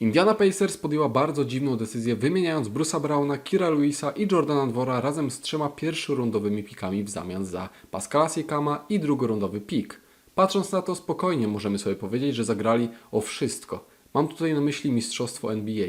Indiana Pacers podjęła bardzo dziwną decyzję, wymieniając Bruce'a Browna, Kira Lewisa i Jordana Dwora razem z trzema pierwszorundowymi pikami w zamian za Pascala Siakama i drugorundowy pik. Patrząc na to spokojnie możemy sobie powiedzieć, że zagrali o wszystko. Mam tutaj na myśli mistrzostwo NBA.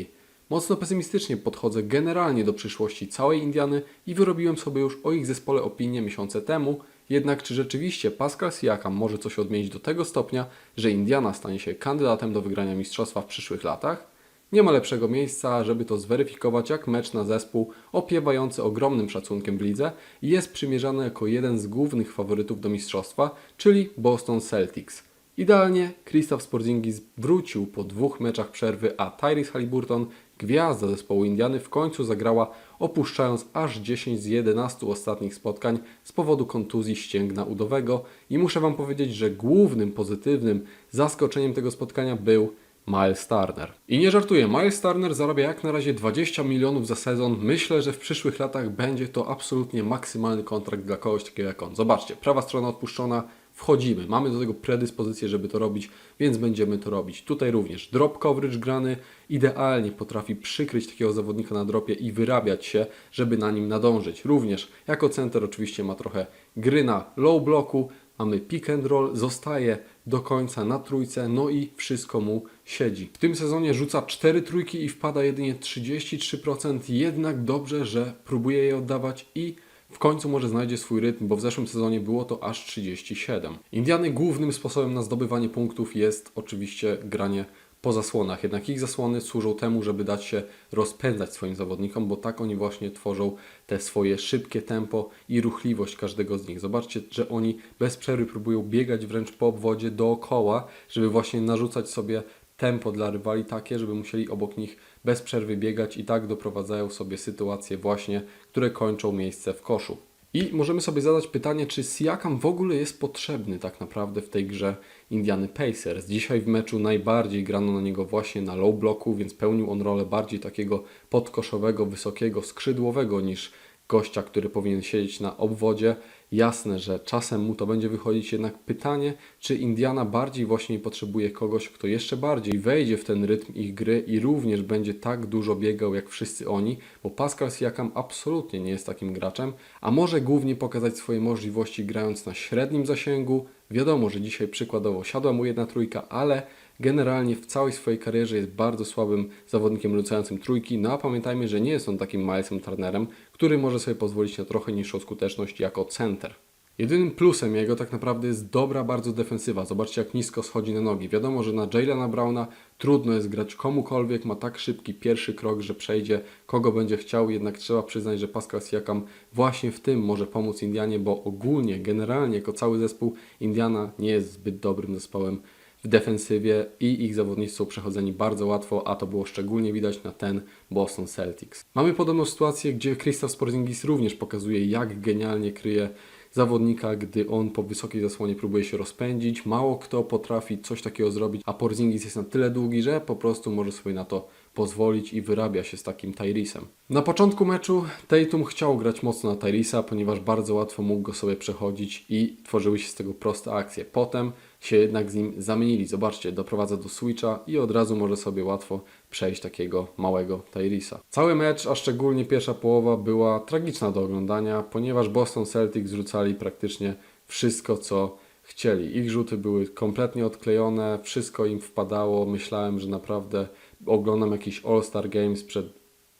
Mocno pesymistycznie podchodzę generalnie do przyszłości całej Indiany i wyrobiłem sobie już o ich zespole opinię miesiące temu, jednak czy rzeczywiście Pascal Siakam może coś odmienić do tego stopnia, że Indiana stanie się kandydatem do wygrania mistrzostwa w przyszłych latach? Nie ma lepszego miejsca, żeby to zweryfikować, jak mecz na zespół opiewający ogromnym szacunkiem w lidze jest przymierzany jako jeden z głównych faworytów do mistrzostwa, czyli Boston Celtics. Idealnie Kristaps Porzingis wrócił po dwóch meczach przerwy, a Tyrese Halliburton, gwiazda zespołu Indiany, w końcu zagrała, opuszczając aż 10 z 11 ostatnich spotkań z powodu kontuzji ścięgna udowego i muszę Wam powiedzieć, że głównym pozytywnym zaskoczeniem tego spotkania był Miles Turner. I nie żartuję, Miles Turner zarabia jak na razie 20 milionów za sezon. Myślę, że w przyszłych latach będzie to absolutnie maksymalny kontrakt dla kogoś takiego jak on. Zobaczcie, prawa strona odpuszczona, wchodzimy. Mamy do tego predyspozycję, żeby to robić, więc będziemy to robić. Tutaj również drop coverage grany idealnie potrafi przykryć takiego zawodnika na dropie i wyrabiać się, żeby na nim nadążyć. Również jako center oczywiście ma trochę gry na low bloku, mamy pick and roll, zostaje do końca na trójce, no i wszystko mu siedzi. W tym sezonie rzuca 4 trójki i wpada jedynie 33%, jednak dobrze, że próbuje je oddawać i w końcu może znajdzie swój rytm, bo w zeszłym sezonie było to aż 37. Indiany głównym sposobem na zdobywanie punktów jest oczywiście granie po zasłonach, jednak ich zasłony służą temu, żeby dać się rozpędzać swoim zawodnikom, bo tak oni właśnie tworzą te swoje szybkie tempo i ruchliwość każdego z nich. Zobaczcie, że oni bez przerwy próbują biegać wręcz po obwodzie dookoła, żeby właśnie narzucać sobie tempo dla rywali takie, żeby musieli obok nich bez przerwy biegać i tak doprowadzają sobie sytuacje właśnie, które kończą miejsce w koszu. I możemy sobie zadać pytanie, czy Siakam w ogóle jest potrzebny tak naprawdę w tej grze Indiany Pacers. Dzisiaj w meczu najbardziej grano na niego właśnie na low bloku, więc pełnił on rolę bardziej takiego podkoszowego, wysokiego, skrzydłowego niż gościa, który powinien siedzieć na obwodzie. Jasne, że czasem mu to będzie wychodzić, jednak pytanie, czy Indiana bardziej właśnie potrzebuje kogoś, kto jeszcze bardziej wejdzie w ten rytm ich gry i również będzie tak dużo biegał jak wszyscy oni, bo Pascal Siakam absolutnie nie jest takim graczem, a może głównie pokazać swoje możliwości grając na średnim zasięgu. Wiadomo, że dzisiaj przykładowo siadła mu jedna trójka, ale generalnie w całej swojej karierze jest bardzo słabym zawodnikiem rzucającym trójki, no a pamiętajmy, że nie jest on takim Milesem Turnerem, który może sobie pozwolić na trochę niższą skuteczność jako center. Jedynym plusem jego tak naprawdę jest dobra bardzo defensywa. Zobaczcie jak nisko schodzi na nogi. Wiadomo, że na Jalena Browna trudno jest grać komukolwiek, ma tak szybki pierwszy krok, że przejdzie kogo będzie chciał, jednak trzeba przyznać, że Pascal Siakam właśnie w tym może pomóc Indianie, bo ogólnie, generalnie jako cały zespół Indiana nie jest zbyt dobrym zespołem w defensywie i ich zawodnicy są przechodzeni bardzo łatwo, a to było szczególnie widać na ten Boston Celtics. Mamy podobną sytuację, gdzie Kristaps Porzingis również pokazuje, jak genialnie kryje zawodnika, gdy on po wysokiej zasłonie próbuje się rozpędzić. Mało kto potrafi coś takiego zrobić, a Porzingis jest na tyle długi, że po prostu może sobie na to pozwolić i wyrabia się z takim Tyrisem. Na początku meczu Tatum chciał grać mocno na Tyrisa, ponieważ bardzo łatwo mógł go sobie przechodzić i tworzyły się z tego proste akcje. Potem się jednak z nim zamienili. Zobaczcie, doprowadza do switcha i od razu może sobie łatwo przejść takiego małego Tyrisa. Cały mecz, a szczególnie pierwsza połowa była tragiczna do oglądania, ponieważ Boston Celtics rzucali praktycznie wszystko, co chcieli. Ich rzuty były kompletnie odklejone, wszystko im wpadało. Myślałem, że naprawdę oglądam jakiś All-Star Games przed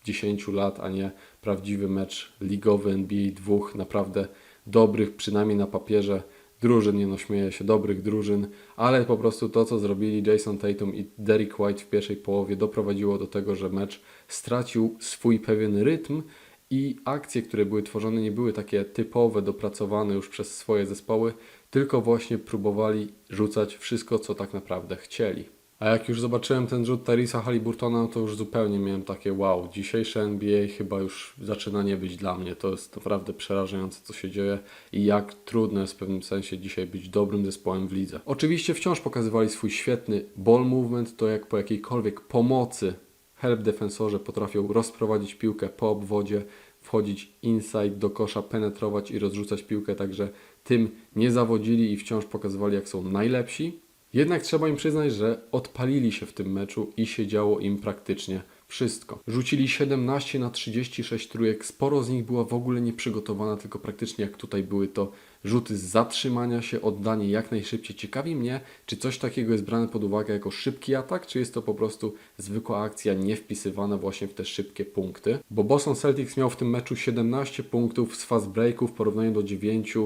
10 lat, a nie prawdziwy mecz ligowy NBA dwóch naprawdę dobrych, przynajmniej na papierze drużyn, nie no śmieję się, dobrych drużyn, ale po prostu to, co zrobili Jason Tatum i Derrick White w pierwszej połowie doprowadziło do tego, że mecz stracił swój pewien rytm i akcje, które były tworzone nie były takie typowe, dopracowane już przez swoje zespoły, tylko właśnie próbowali rzucać wszystko, co tak naprawdę chcieli. A jak już zobaczyłem ten rzut Tyrisa Halliburtona, to już zupełnie miałem takie wow, dzisiejsze NBA chyba już zaczyna nie być dla mnie. To jest naprawdę przerażające, co się dzieje i jak trudno jest w pewnym sensie dzisiaj być dobrym zespołem w lidze. Oczywiście wciąż pokazywali swój świetny ball movement, to jak po jakiejkolwiek pomocy help defensorze potrafią rozprowadzić piłkę po obwodzie, wchodzić inside do kosza, penetrować i rozrzucać piłkę, także tym nie zawodzili i wciąż pokazywali jak są najlepsi. Jednak trzeba im przyznać, że odpalili się w tym meczu i się działo im praktycznie wszystko. Rzucili 17 na 36 trójek, sporo z nich była w ogóle nieprzygotowana, tylko praktycznie jak tutaj były to rzuty z zatrzymania się, oddanie jak najszybciej. Ciekawi mnie, czy coś takiego jest brane pod uwagę jako szybki atak, czy jest to po prostu zwykła akcja nie wpisywana właśnie w te szybkie punkty. Bo Boston Celtics miał w tym meczu 17 punktów z fast breaków w porównaniu do 9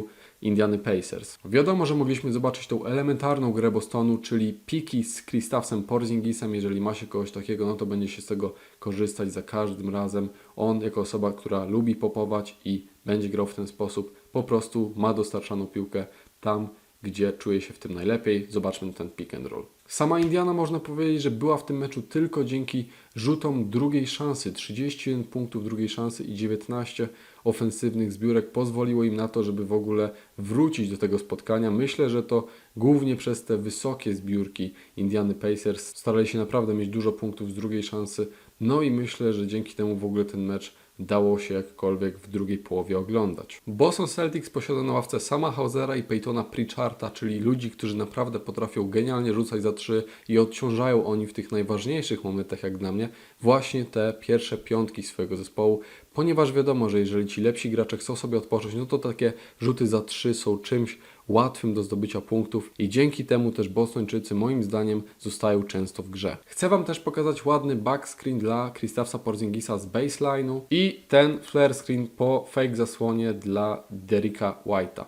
Indiany Pacers. Wiadomo, że mogliśmy zobaczyć tą elementarną grę Bostonu, czyli piki z Kristafsem Porzingisem. Jeżeli ma się kogoś takiego, no to będzie się z tego korzystać za każdym razem. On, jako osoba, która lubi popować i będzie grał w ten sposób, po prostu ma dostarczaną piłkę tam, gdzie czuje się w tym najlepiej. Zobaczmy ten pick and roll. Sama Indiana można powiedzieć, że była w tym meczu tylko dzięki rzutom drugiej szansy. 31 punktów drugiej szansy i 19 ofensywnych zbiórek pozwoliło im na to, żeby w ogóle wrócić do tego spotkania. Myślę, że to głównie przez te wysokie zbiórki Indiany Pacers starali się naprawdę mieć dużo punktów z drugiej szansy. No i myślę, że dzięki temu w ogóle ten mecz dało się jakkolwiek w drugiej połowie oglądać. Boston Celtics posiada na ławce sama Hausera i Peytona Pritcharda, czyli ludzi, którzy naprawdę potrafią genialnie rzucać za trzy i odciążają oni w tych najważniejszych momentach, jak dla mnie, właśnie te pierwsze piątki swojego zespołu, ponieważ wiadomo, że jeżeli ci lepsi gracze chcą sobie odpocząć, no to takie rzuty za trzy są czymś łatwym do zdobycia punktów i dzięki temu też Bostończycy moim zdaniem zostają często w grze. Chcę Wam też pokazać ładny backscreen dla Kristafsa Porzingisa z baseline'u i ten flare screen po fake zasłonie dla Derricka White'a.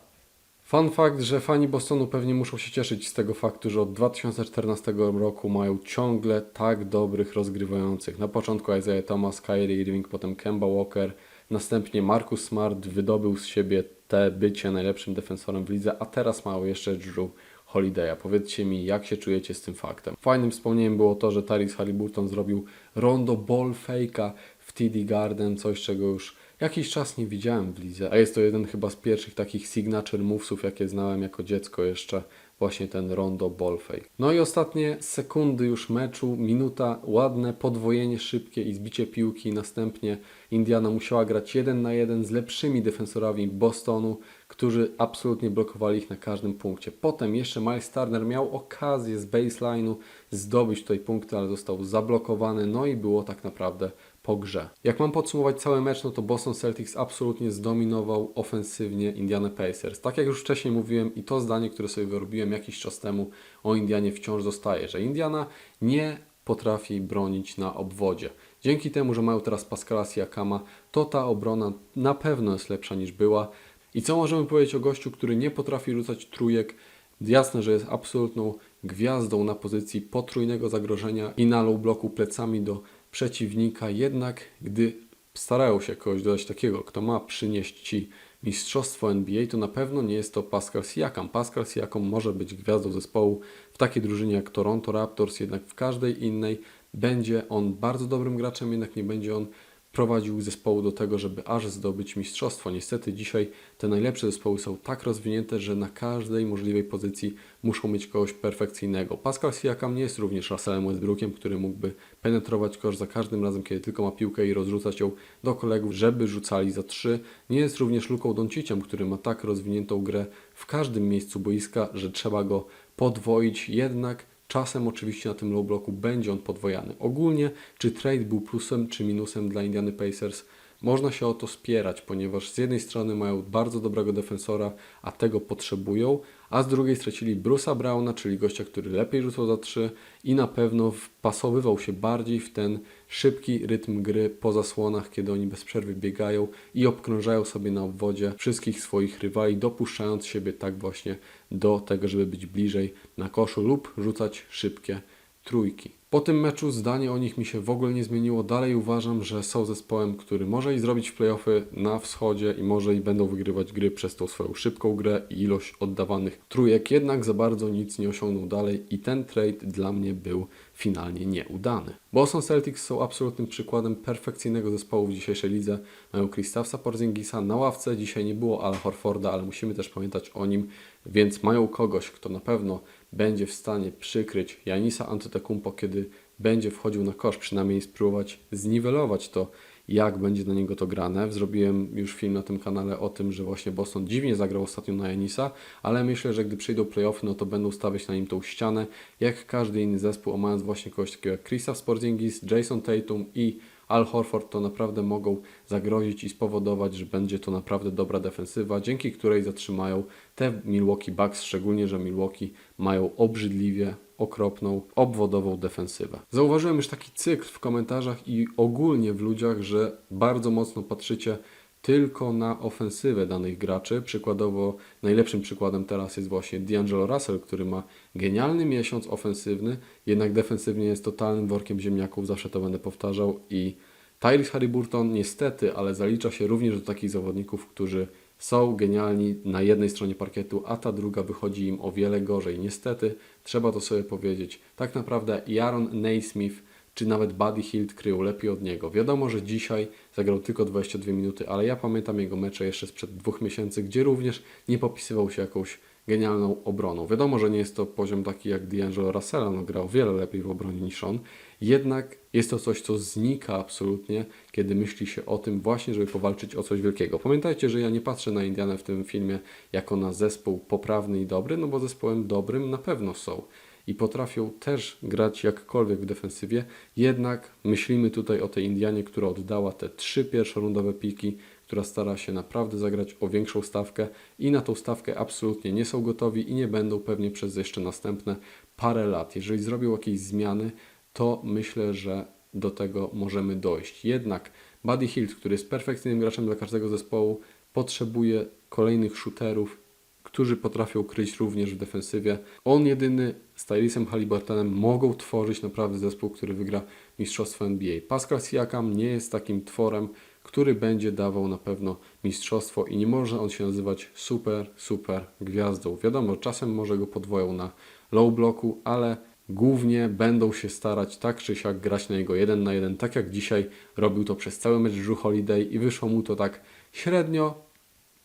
Fun fact, że fani Bostonu pewnie muszą się cieszyć z tego faktu, że od 2014 roku mają ciągle tak dobrych rozgrywających. Na początku Isaiah Thomas, Kyrie Irving, potem Kemba Walker, następnie Marcus Smart wydobył z siebie te bycie najlepszym defensorem w lidze, a teraz mają jeszcze Drew Holiday'a. Powiedzcie mi, jak się czujecie z tym faktem. Fajnym wspomnieniem było to, że Tyrese Halliburton zrobił rondo ball fake'a w TD Garden, coś czego już jakiś czas nie widziałem w lidze, a jest to jeden chyba z pierwszych takich signature movesów, jakie znałem jako dziecko jeszcze, właśnie ten rondo fake. No i ostatnie sekundy już meczu, minuta, ładne podwojenie szybkie i zbicie piłki, następnie Indiana musiała grać jeden na jeden z lepszymi defensorami Bostonu, którzy absolutnie blokowali ich na każdym punkcie. Potem jeszcze Miles Turner miał okazję z baseline'u zdobyć tutaj punkty, ale został zablokowany, no i było tak naprawdę po grze. Jak mam podsumować cały mecz, no to Boston Celtics absolutnie zdominował ofensywnie Indiana Pacers. Tak jak już wcześniej mówiłem i to zdanie, które sobie wyrobiłem jakiś czas temu o Indianie wciąż zostaje, że Indiana nie potrafi bronić na obwodzie. Dzięki temu, że mają teraz Pascala Siakama, to ta obrona na pewno jest lepsza niż była. I co możemy powiedzieć o gościu, który nie potrafi rzucać trójek? Jasne, że jest absolutną gwiazdą na pozycji potrójnego zagrożenia i na low bloku plecami do przeciwnika, jednak gdy starają się kogoś dodać takiego, kto ma przynieść Ci mistrzostwo NBA, to na pewno nie jest to Pascal Siakam. Pascal Siakam może być gwiazdą zespołu w takiej drużynie jak Toronto Raptors, jednak w każdej innej będzie on bardzo dobrym graczem, jednak nie będzie on prowadził zespołu do tego, żeby aż zdobyć mistrzostwo. Niestety dzisiaj te najlepsze zespoły są tak rozwinięte, że na każdej możliwej pozycji muszą mieć kogoś perfekcyjnego. Pascal Siakam nie jest również Russellem Westbrookiem, który mógłby penetrować kosz za każdym razem, kiedy tylko ma piłkę i rozrzucać ją do kolegów, żeby rzucali za trzy. Nie jest również Luką Donciciem, który ma tak rozwiniętą grę w każdym miejscu boiska, że trzeba go podwoić, jednak Czasem oczywiście na tym low bloku będzie on podwojany. Ogólnie, czy trade był plusem czy minusem dla Indiany Pacers, można się o to spierać, ponieważ z jednej strony mają bardzo dobrego defensora, a tego potrzebują, a z drugiej stracili Bruce'a Browna, czyli gościa, który lepiej rzucał za trzy i na pewno wpasowywał się bardziej w ten szybki rytm gry po zasłonach, kiedy oni bez przerwy biegają i obkrążają sobie na obwodzie wszystkich swoich rywali, dopuszczając siebie tak właśnie do tego, żeby być bliżej na koszu lub rzucać szybkie trójki. Po tym meczu zdanie o nich mi się w ogóle nie zmieniło. Dalej uważam, że są zespołem, który może i zrobić playoffy na wschodzie i może i będą wygrywać gry przez tą swoją szybką grę i ilość oddawanych trójek, jednak za bardzo nic nie osiągnął dalej i ten trade dla mnie był finalnie nieudany. Boston Celtics są absolutnym przykładem perfekcyjnego zespołu w dzisiejszej lidze. Mają Kristafsa Porzingisa na ławce, dzisiaj nie było Al Horforda, ale musimy też pamiętać o nim, więc mają kogoś, kto na pewno będzie w stanie przykryć Janisa Antetokounmpo, kiedy będzie wchodził na kosz, przynajmniej spróbować zniwelować to jak będzie na niego to grane. Zrobiłem już film na tym kanale o tym, że właśnie Boston dziwnie zagrał ostatnio na Janisa, ale myślę, że gdy przyjdą playoffy, no to będą stawiać na nim tą ścianę, jak każdy inny zespół, a mając właśnie kogoś takiego jak Kristaps Porzingis, Jason Tatum i Al Horford, to naprawdę mogą zagrozić i spowodować, że będzie to naprawdę dobra defensywa, dzięki której zatrzymają te Milwaukee Bucks, szczególnie, że Milwaukee mają obrzydliwie okropną, obwodową defensywę. Zauważyłem już taki cykl w komentarzach i ogólnie w ludziach, że bardzo mocno patrzycie tylko na ofensywę danych graczy. Przykładowo najlepszym przykładem teraz jest właśnie D'Angelo Russell, który ma genialny miesiąc ofensywny, jednak defensywnie jest totalnym workiem ziemniaków, zawsze to będę powtarzał i Tyrese Haliburton niestety, ale zalicza się również do takich zawodników, którzy są genialni na jednej stronie parkietu, a ta druga wychodzi im o wiele gorzej. Niestety, trzeba to sobie powiedzieć. Tak naprawdę Jaron Naismith czy nawet Buddy Hield kryją lepiej od niego. Wiadomo, że dzisiaj zagrał tylko 22 minuty, ale ja pamiętam jego mecze jeszcze sprzed dwóch miesięcy, gdzie również nie popisywał się jakąś genialną obroną. Wiadomo, że nie jest to poziom taki jak D'Angelo Russella, no grał wiele lepiej w obronie niż on, jednak jest to coś, co znika absolutnie, kiedy myśli się o tym właśnie, żeby powalczyć o coś wielkiego. Pamiętajcie, że ja nie patrzę na Indianę w tym filmie jako na zespół poprawny i dobry, no bo zespołem dobrym na pewno są i potrafią też grać jakkolwiek w defensywie, jednak myślimy tutaj o tej Indianie, która oddała te trzy pierwszorundowe piki, która stara się naprawdę zagrać o większą stawkę i na tą stawkę absolutnie nie są gotowi i nie będą pewnie przez jeszcze następne parę lat. Jeżeli zrobią jakieś zmiany, to myślę, że do tego możemy dojść. Jednak Buddy Hield, który jest perfekcyjnym graczem dla każdego zespołu, potrzebuje kolejnych shooterów, którzy potrafią kryć również w defensywie. On jedyny z Tyrisem Halliburtonem mogą tworzyć naprawdę zespół, który wygra Mistrzostwo NBA. Pascal Siakam nie jest takim tworem, który będzie dawał na pewno mistrzostwo i nie może on się nazywać super, super gwiazdą. Wiadomo, czasem może go podwoją na low bloku, ale głównie będą się starać tak czy siak grać na jego jeden na jeden, tak jak dzisiaj robił to przez cały mecz Drew Holiday i wyszło mu to tak średnio,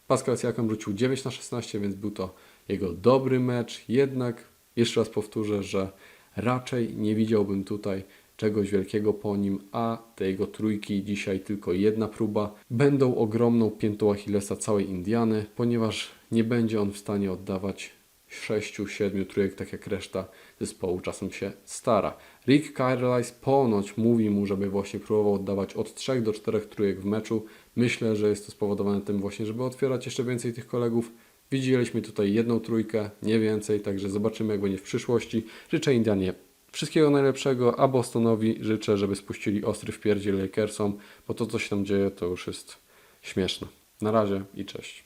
Pascal Siakam rzucił 9 na 16, więc był to jego dobry mecz. Jednak jeszcze raz powtórzę, że raczej nie widziałbym tutaj czegoś wielkiego po nim, a te jego trójki dzisiaj tylko jedna próba będą ogromną piętą Achillesa całej Indiany, ponieważ nie będzie on w stanie oddawać 6-7 trójek, tak jak reszta zespołu czasem się stara. Rick Carlisle ponoć mówi mu, żeby właśnie próbował oddawać od 3 do 4 trójek w meczu. Myślę, że jest to spowodowane tym właśnie, żeby otwierać jeszcze więcej tych kolegów. Widzieliśmy tutaj jedną trójkę, nie więcej, także zobaczymy jak będzie w przyszłości. Życzę Indianie wszystkiego najlepszego, a Bostonowi życzę, żeby spuścili ostry w pierdziel Lakersom, bo to co się tam dzieje to już jest śmieszne. Na razie i cześć.